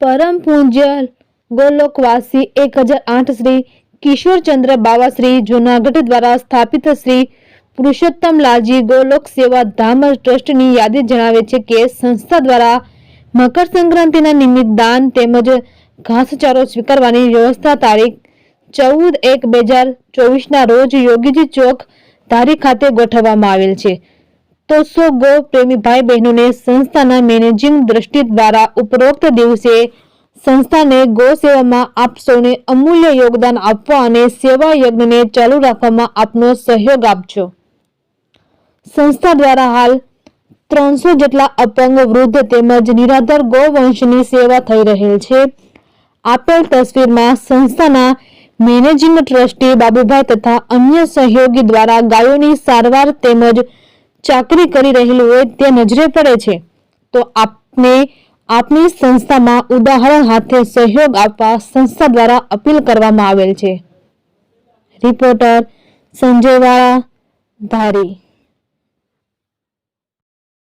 પરમ પૂજ્ય ગોલોકવાસી એક હજાર આઠ શ્રી કિશોરચંદ્ર બાવાશ્રી જૂનાગઢ દ્વારા સ્થાપિત શ્રી પુરુષોત્તમલાલજી ગોલોક સેવા ધામ ટ્રસ્ટની યાદી જણાવે છે કે સંસ્થા દ્વારા મકર સંક્રાંતિના નિમિત્ત દાન તેમજ ઘાસચારો સ્વીકારવાની વ્યવસ્થા તારીખ ચૌદ એક બે હજાર ચોવીસના રોજ યોગીજી ચોક ધારી ખાતે ગોઠવવામાં આવેલ છે. તો સો ગો પ્રેમી ભાઈ બહેનોને સંસ્થાના મેનેજિંગ દ્રષ્ટિ દ્વારા ઉપરોક્ત દિવસે સંસ્થાને ગો સેવામાં આપ સૌને અમૂલ્ય યોગદાન આપવા અને સેવા યજ્ઞને ચાલુ રાખવામાં આપનો સહયોગ આપજો. સંસ્થા દ્વારા હાલ ત્રણસો જેટલા અપંગ વૃદ્ધ તેમજ નિરાધાર ગોવંશની સેવા થઈ રહેલ છે. આપેલ તસવીરમાં સંસ્થાના મેનેજિંગ ટ્રસ્ટી બાબુભાઈ તથા અન્ય સહયોગી દ્વારા ગાયોની સારવાર તેમજ ચાકરી કરી રહેલું હોય તે નજરે પડે છે. તો આપને આપની સંસ્થામાં ઉદાહરણ હાથે સહયોગ આપવા સંસ્થા દ્વારા અપીલ કરવામાં આવેલ છે. રિપોર્ટર સંજયવાળા ધારી.